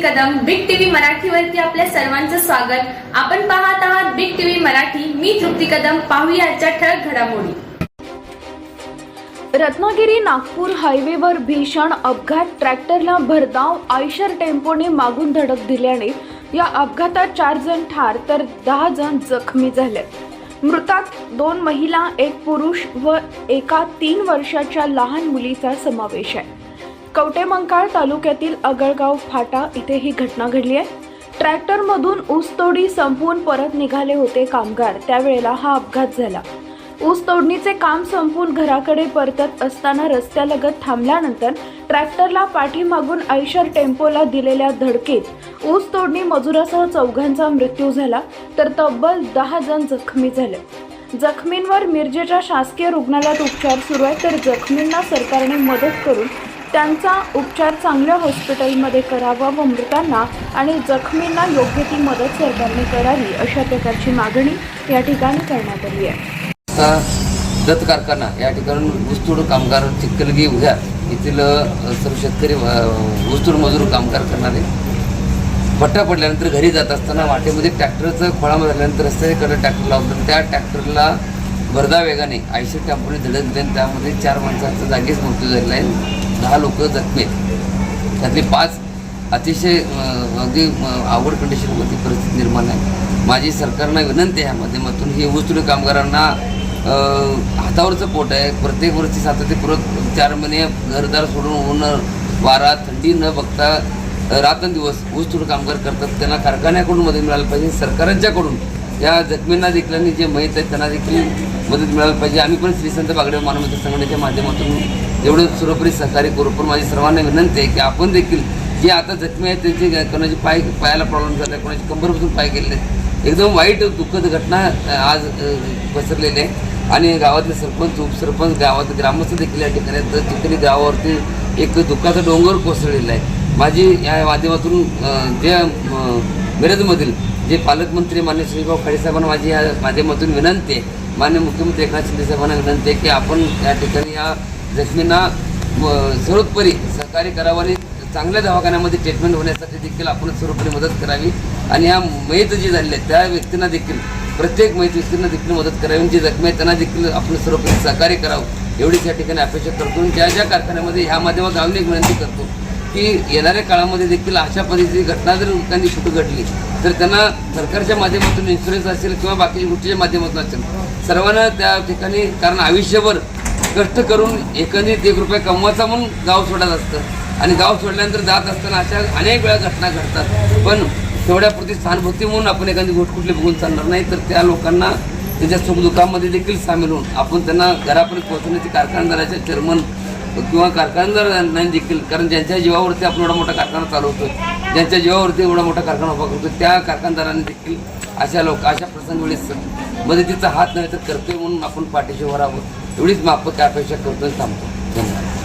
कदम मराठीवरती आपल्या सर्वांचं स्वागत. आपण पाहत आहात बिग टीव्ही मराठी. मी तृप्ती कदम. पाहूया आजच्या ठळक घडामोडी. रत्नागिरी नागपूर हायवेवर भीषण अपघात. ट्रॅक्टरला भरधाव आयशर टेम्पोने मागून धडक दिल्याने या अपघातात चार जण ठार तर दहा जण जखमी झाले. मृतात दोन महिला एक पुरुष व एका तीन वर्षाच्या लहान मुलीचा समावेश आहे. कवटेमंकाळ तालुक्यातील अगळगाव फाटा इथे ही घटना घडली आहे. ट्रॅक्टरमधून ऊसतोडी संपवून परत निघाले होते कामगार. त्यावेळेला हा अपघात झाला. ऊस तोडणीचे काम संपून घराकडे परतत असताना रस्त्यालगत थांबल्यानंतर ट्रॅक्टरला पाठीमागून आयशर टेम्पोला दिलेल्या धडकेत ऊस तोडणी मजुरासह चौघांचा मृत्यू झाला तर तब्बल दहा जण जखमी झाले. जखमींवर मिरजेच्या शासकीय रुग्णालयात उपचार सुरू आहे तर जखमींना सरकारने मदत करून त्यांचा उपचार चांगल्या हॉस्पिटलमध्ये करावा व मृतांना आणि जखमींना योग्य ती मदत सरकारने करावी अशा प्रकारची मागणी या ठिकाणी करण्यात आली आहे. आता दत्त कारखाना या ठिकाणी ऊसतोड कामगार चिखलगी उद्या येथील सर्व शेतकरी ऊसतोड मजूर कामगार करणारे. भट्टा पडल्यानंतर घरी जात असताना वाटेमध्ये ट्रॅक्टरचं खोळामध्ये झाल्यानंतर रस्त्याकडे ट्रॅक्टर लावलं त्या ट्रॅक्टरला भरदा वेगाने आयशर टेम्पोने धडक दिली त्यामध्ये चार माणसांचा जागीच मृत्यू झालेला आहे. दहा लोक जखमी आहेत. त्यातले पाच अतिशय अगदी आवड कंडिशनमध्ये परिस्थिती निर्माण आहे. माझी सरकारला विनंती आहे माध्यमातून ही ऊसतोडी कामगारांना हातावरचं पोट आहे. प्रत्येक वर्षी सातत्यपूर्वक चार महिने घरदार सोडून ऊन वारा थंडी न बघता रात्रंदिवस ऊसतोड कामगार करतात. त्यांना कारखान्याकडून मदत मिळायला पाहिजे. सरकारांच्याकडून या जखमींना देखील आणि जे माहीत आहेत त्यांना देखील मदत मिळायला पाहिजे. आम्ही पण श्रीसंत बागडे मानवता संघटनेच्या माध्यमातून एवढं सर्वोपरी सहकार्य करू. पण माझी सर्वांना विनंती आहे की आपण देखील जे आता जखमी आहेत त्यांचे कोणाचे पाय पायाला प्रॉब्लेम झाला कोणाची कंबरपासून पाय गेलेले एकदम वाईट दुःखद घटना आज पसरलेली आहे. आणि गावातले सरपंच उपसरपंच गावात ग्रामस्थ देखील या ठिकाणी आहेत. तर ठिकाणी गावावरती एक दुःखाचा डोंगर कोसळलेला आहे. माझी या माध्यमातून जे मिरजमधील जे पालकमंत्री मान्य श्रीभाऊ खाडे साहेबांना माझी या माध्यमातून विनंती आहे. मान्य मुख्यमंत्री एकनाथ शिंदे साहेबांना विनंती आहे की आपण या ठिकाणी या जखमींना सर्वोत्परी सहकार्य करावं आणि चांगल्या दवाखान्यामध्ये ट्रीटमेंट होण्यासाठी देखील आपण सर्वोपरी मदत करावी. आणि ह्या मयत जे झाले त्या व्यक्तींना देखील प्रत्येक मयत व्यक्तींना देखील मदत करावी. आणि जखमी आहेत त्यांना देखील आपण सर्वोपरी सहकार्य करावं. एवढीच या ठिकाणी अपेक्षा करतो आणि ज्या ज्या कारखान्यामध्ये ह्या माध्यमात आम्ही एक विनंती करतो की येणाऱ्या काळामध्ये देखील अशा पद्धतीची घटना जर एखादी कुठं घडली तर त्यांना सरकारच्या माध्यमातून इन्शुरन्स असेल किंवा बाकीच्या गोष्टीच्या माध्यमातून असेल सर्वांना त्या ठिकाणी कारण आयुष्यभर कष्ट करून एकंदरीत एक रुपया कमवायचा म्हणून गाव सोडत असतं. आणि गाव सोडल्यानंतर जात असताना अशा अनेक वेळा घटना घडतात. पण तेवढ्यापुरती सहानुभूती म्हणून आपण एखादी गोष्ट कुठली बघून चालणार नाही तर त्या लोकांना त्यांच्या सुखदुःखामध्ये देखील सामील होऊन आपण त्यांना घरापर्यंत पोहोचवण्याची कारखानदाराच्या चेअरमन किंवा कारखानदारांना देखील कारण ज्यांच्या जीवावरती आपण एवढा मोठा कारखाना चालवतो ज्यांच्या जीवावरती एवढा मोठा कारखाना उभा करतो त्या कारखानदारांनी देखील अशा लोक अशा प्रसंगवेळेस मदतीचा हात नाही तर कर्तव्य म्हणून आपण पाठीशी उभं एवढीच माफक अपेक्षा करतो थांबतो. धन्यवाद.